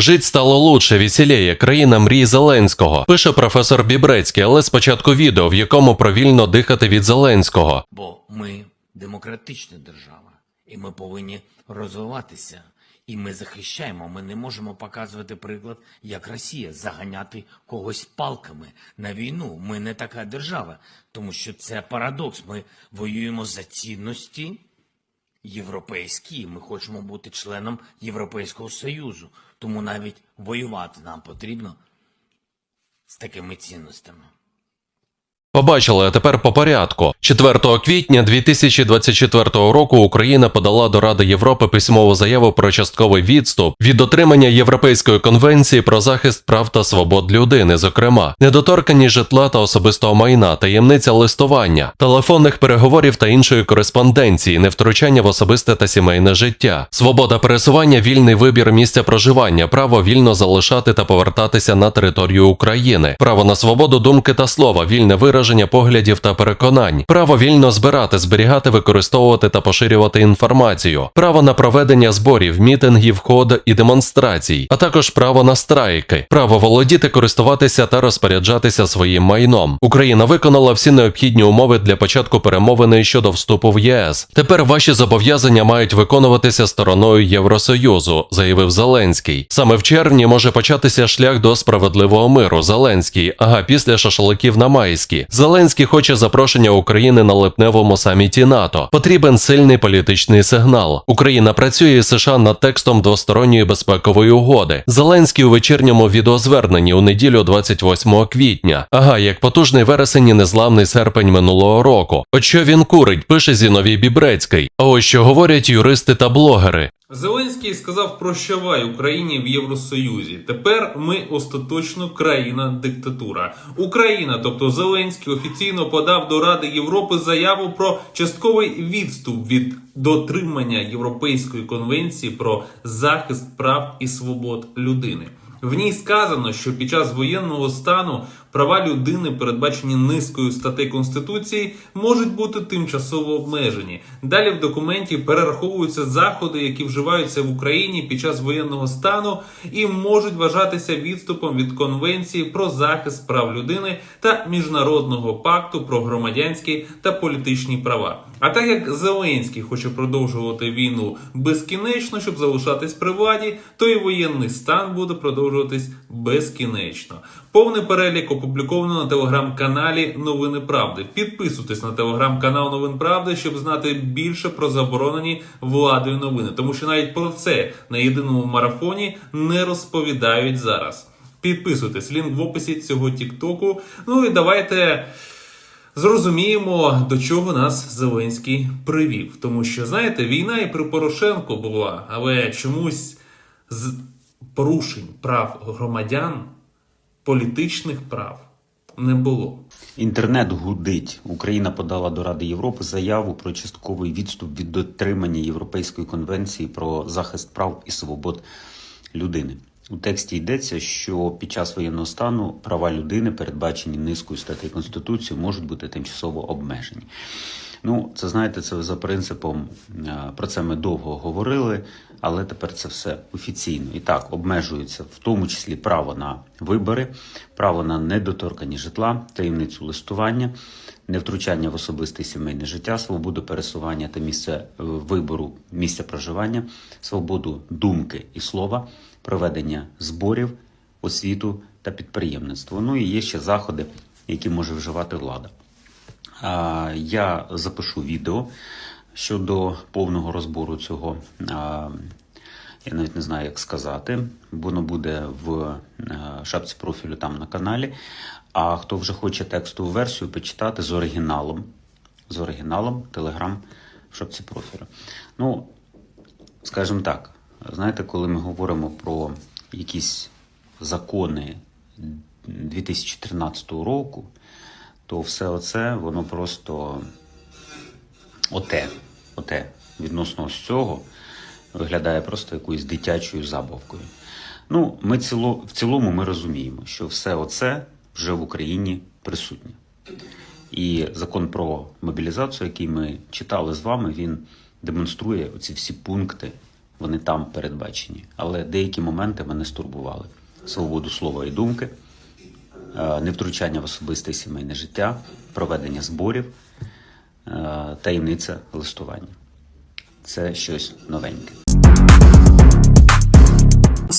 Жить стало лучше, веселіє, країна мрій Зеленського. Пише професор Бібрецький, але спочатку відео, в якому провільно дихати від Зеленського. Бо ми демократична держава, і ми повинні розвиватися. І ми захищаємо. Ми не можемо показувати приклад, як Росія заганяти когось палками на війну. Ми не така держава, тому що це парадокс. Ми воюємо за цінності європейські. Ми хочемо бути членом Європейського Союзу. Тому навіть воювати нам потрібно з такими цінностями. Побачили, а тепер по порядку. 4 квітня 2024 року Україна подала до Ради Європи письмову заяву про частковий відступ від дотримання Європейської конвенції про захист прав та свобод людини, зокрема, недоторканість житла та особистого майна, таємниця листування, телефонних переговорів та іншої кореспонденції, невтручання в особисте та сімейне життя, свобода пересування, вільний вибір місця проживання, право вільно залишати та повертатися на територію України, право на свободу думки та слова, вільне вираження поглядів та переконань, право вільно збирати, зберігати, використовувати та поширювати інформацію, право на проведення зборів, мітингів, ход і демонстрацій, а також право на страйки, право володіти, користуватися та розпоряджатися своїм майном. Україна виконала всі необхідні умови для початку перемовини щодо вступу в ЄС. Тепер ваші зобов'язання мають виконуватися стороною Євросоюзу, заявив Зеленський. Саме в червні може початися шлях до справедливого миру. Зеленський, ага, після шашликів на майські. Зеленський хоче запрошення України на липневому саміті НАТО. Потрібен сильний політичний сигнал. Україна працює із США над текстом двосторонньої безпекової угоди. Зеленський у вечірньому відеозверненні у неділю 28 квітня. Ага, як потужний вересень і незламний серпень минулого року. От що він курить, пише Зіновій Бібрецький. А ось що говорять юристи та блогери. Зеленський сказав прощавай Україні в Євросоюзі. Тепер ми остаточно країна-диктатура. Україна, тобто Зеленський, офіційно подав до Ради Європи заяву про частковий відступ від дотримання Європейської конвенції про захист прав і свобод людини. В ній сказано, що під час воєнного стану права людини, передбачені низкою статей Конституції, можуть бути тимчасово обмежені. Далі в документі перераховуються заходи, які вживаються в Україні під час воєнного стану, і можуть вважатися відступом від Конвенції про захист прав людини та міжнародного пакту про громадянські та політичні права. А так як Зеленський хоче продовжувати війну безкінечно, щоб залишатись при владі, то і воєнний стан буде продовжуватись безкінечно. Повний перелік опубліковано на телеграм-каналі Новини Правди. Підписуйтесь на телеграм-канал Новин Правди, щоб знати більше про заборонені владою новини, тому що навіть про це на єдиному марафоні не розповідають зараз. Підписуйтесь, лінк в описі цього тіктоку. Ну і давайте. Зрозуміємо, до чого нас Зеленський привів. Тому що, знаєте, війна і при Порошенко була, але чомусь з порушень прав громадян, політичних прав не було. Інтернет гудить. Україна подала до Ради Європи заяву про частковий відступ від дотримання Європейської конвенції про захист прав і свобод людини. У тексті йдеться, що під час воєнного стану права людини, передбачені низкою статей Конституції, можуть бути тимчасово обмежені. Ну, це знаєте, це за принципом е, про це ми довго говорили, але тепер це все офіційно. І так обмежується в тому числі право на вибори, право на недоторканість житла, таємницю листування, невтручання в особисте сімейне життя, свободу пересування та місце е, вибору місця проживання, свободу думки і слова, проведення зборів, освіту та підприємництво. Ну і є ще заходи, які може вживати влада. Я запишу відео щодо повного розбору цього. Я навіть не знаю, як сказати. Воно буде в е, шапці профілю там на каналі. А хто вже хоче текстову версію почитати з оригіналом, з оригіналом Телеграм в шапці профілю. Ну, скажімо так, знаєте, коли ми говоримо про якісь закони 2013 року, то все оце воно просто оте, оте відносно ось цього виглядає просто якоюсь дитячою забавкою. Ну, ми ціло, в цілому ми розуміємо, що все оце вже в Україні присутнє. І закон про мобілізацію, який ми читали з вами, він демонструє оці всі пункти вони там передбачені. Але деякі моменти мене стурбували: свободу слова і думки, е, невтручання в особисте сімейне життя, проведення зборів, е, таємниця листування. Це щось новеньке.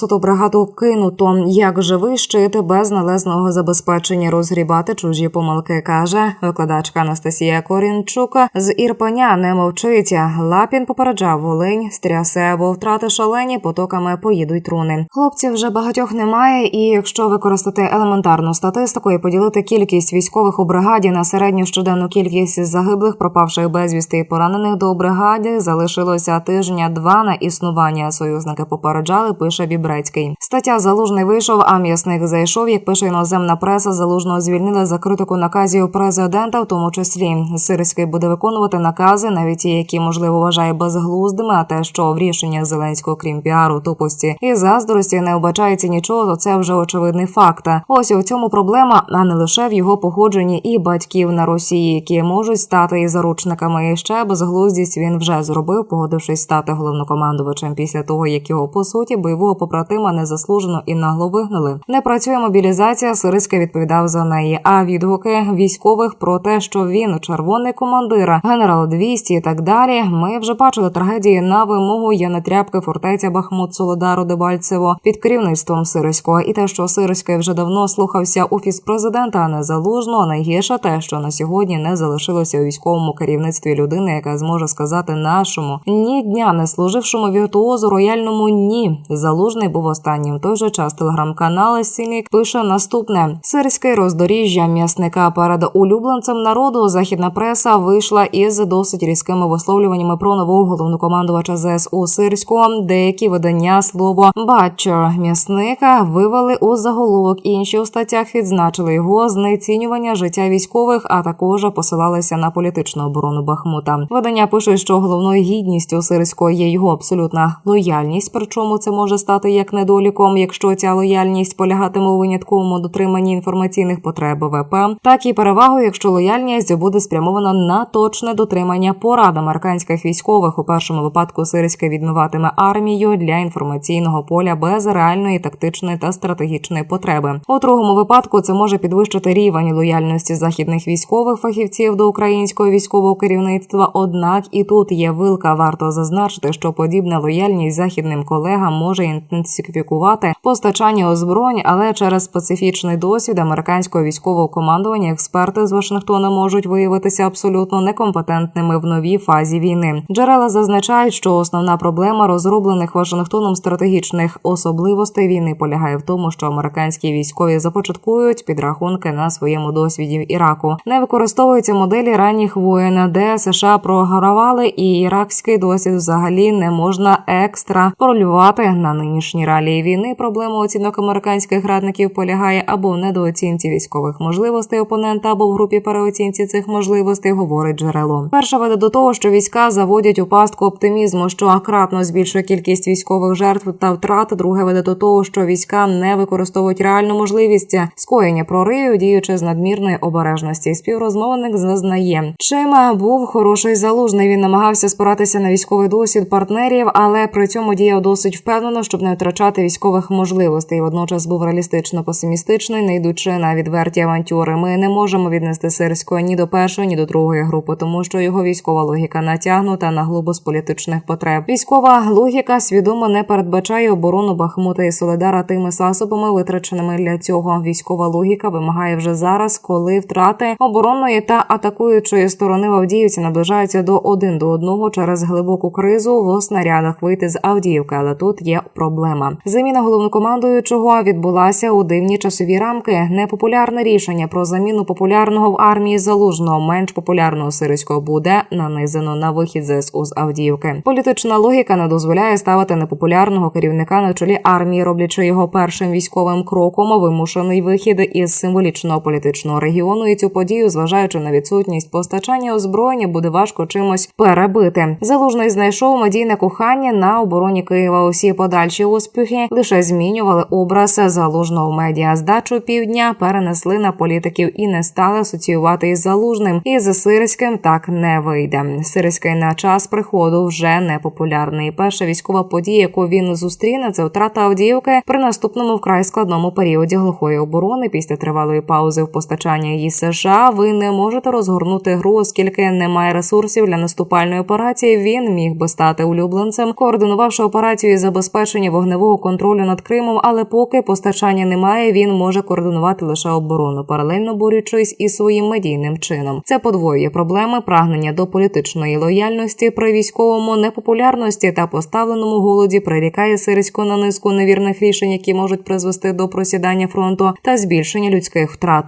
Соту бригаду кинуто. Як же вищити без належного забезпечення розгрібати чужі помилки, каже викладачка Анастасія Корінчука з Ірпеня не мовчиться. Лапін попереджав Волинь, стрясе, бо втрати шалені потоками поїдуть труни. Хлопців вже багатьох немає, і якщо використати елементарну статистику і поділити кількість військових у бригаді на середню щоденну кількість загиблих, пропавших безвісти і поранених до бригади, залишилося тижня два на існування. Союзники попереджали, пише Бібрецький. Стаття залужний вийшов, а м'ясник зайшов. Як пише іноземна преса, залужного звільнили за критику наказів президента, в тому числі Сирський буде виконувати накази, навіть ті, які можливо вважає безглуздими. А те, що в рішеннях Зеленського, крім піару, тупості і заздрості, не вбачається нічого, то це вже очевидний факт. Ось у цьому проблема, а не лише в його походженні і батьків на Росії, які можуть стати і заручниками. І ще безглуздість він вже зробив, погодившись стати головнокомандувачем після того, як його по суті бойового побратима незаслужено і нагло вигнали. Не працює мобілізація. Сириська відповідав за неї. А відгуки військових про те, що він червоний командира, генерал 200 і так далі. Ми вже бачили трагедії на вимогу Янотрябки, фортеця Бахмут, Солодару, Дебальцево під керівництвом Сириського. І те, що Сириський вже давно слухався офіс президента, а не залужного. Найгірше те, що на сьогодні не залишилося у військовому керівництві людини, яка зможе сказати нашому ні дня не служившому віртуозу рояльному ні. Залужний був останнім. Той же час телеграм-канал Сінік пише наступне: Сирське роздоріжжя м'ясника перед улюбленцем народу. Західна преса вийшла із досить різкими висловлюваннями про нового головнокомандувача ЗСУ Сирського. Деякі видання слово «батчер» м'ясника вивели у заголовок. Інші у статтях відзначили його знецінювання життя військових, а також посилалися на політичну оборону Бахмута. Видання пише, що головною гідністю Сирського є його абсолютна лояльність. Причому це може стати як недоліком, якщо ця лояльність полягатиме у винятковому дотриманні інформаційних потреб ВВП, так і перевагою, якщо лояльність буде спрямована на точне дотримання порад американських військових. У першому випадку Сирське відмиватиме армію для інформаційного поля без реальної тактичної та стратегічної потреби. У другому випадку це може підвищити рівень лояльності західних військових фахівців до українського військового керівництва. Однак і тут є вилка. Варто зазначити, що подібна лояльність західним колегам може інтенсифікувати постачання озброєнь, але через специфічний досвід американського військового командування експерти з Вашингтона можуть виявитися абсолютно некомпетентними в новій фазі війни. Джерела зазначають, що основна проблема розроблених Вашингтоном стратегічних особливостей війни полягає в тому, що американські військові започаткують підрахунки на своєму досвіді в Іраку. Не використовуються моделі ранніх воєн, де США програвали, і іракський досвід взагалі не можна екстраполювати на нинішні реалії війни. Проблема оцінок американських радників полягає або в недооцінці військових можливостей опонента, або в групі переоцінці цих можливостей, говорить джерело. Перше веде до того, що війська заводять у пастку оптимізму, що кратно збільшує кількість військових жертв та втрат. Друге веде до того, що війська не використовують реальну можливість скоєння проривів, діючи з надмірної обережності. Співрозмовник зазнає, чим був хороший залужний. Він намагався спиратися на військовий досвід партнерів, але при цьому діяв досить впевнено, щоб не втрачати військових можливостей. Водночас був реалістично песимістичний, не йдучи на відверті авантюри. Ми не можемо віднести сирського ні до першої, ні до другої групи, тому що його військова логіка натягнута на глобус політичних потреб. Військова логіка свідомо не передбачає оборону Бахмута і Соледара тими засобами, витраченими для цього. Військова логіка вимагає вже зараз, коли втрати оборонної та атакуючої сторони в Авдіївці наближаються до один до одного через глибоку кризу в снарядах вийти з Авдіївки. Але тут є проблема. Заміна головнокомандуючого відбулася у дивні часові рамки. Непопулярне рішення про заміну популярного в армії залужного менш популярного сирського буде нанизано на вихід ЗСУ з Авдіївки. Політична логіка не дозволяє ставити непопулярного керівника на чолі армії, роблячи його першим військовим кроком. Вимушений вихід із символічного політичного регіону. І цю подію, зважаючи на відсутність постачання озброєння, буде важко чимось перебити. Залужний знайшов медійне кохання на обороні Києва. Усі подальші успіхи поспіхи лише змінювали образ залужного медіа. Здачу півдня перенесли на політиків і не стали асоціювати із залужним. І з сирським так не вийде. Сирський на час приходу вже не популярний. Перша військова подія, яку він зустріне, це втрата Авдіївки при наступному вкрай складному періоді глухої оборони після тривалої паузи в постачанні її США. Ви не можете розгорнути гру, оскільки немає ресурсів для наступальної операції. Він міг би стати улюбленцем, координувавши операцію із забезпечення вогневого контролю над Кримом. Але поки постачання немає, він може координувати лише оборону, паралельно борючись із своїм медійним чином. Це подвоює проблеми прагнення до політичної лояльності при військовому непопулярності та поставленому голоді прирікає Сирську на низку невірних рішень, які можуть призвести до просідання фронту та збільшення людських втрат.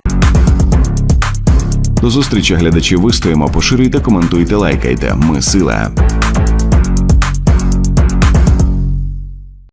До зустрічі глядачі вистоїмо, поширюйте, коментуйте, лайкайте. Ми сила.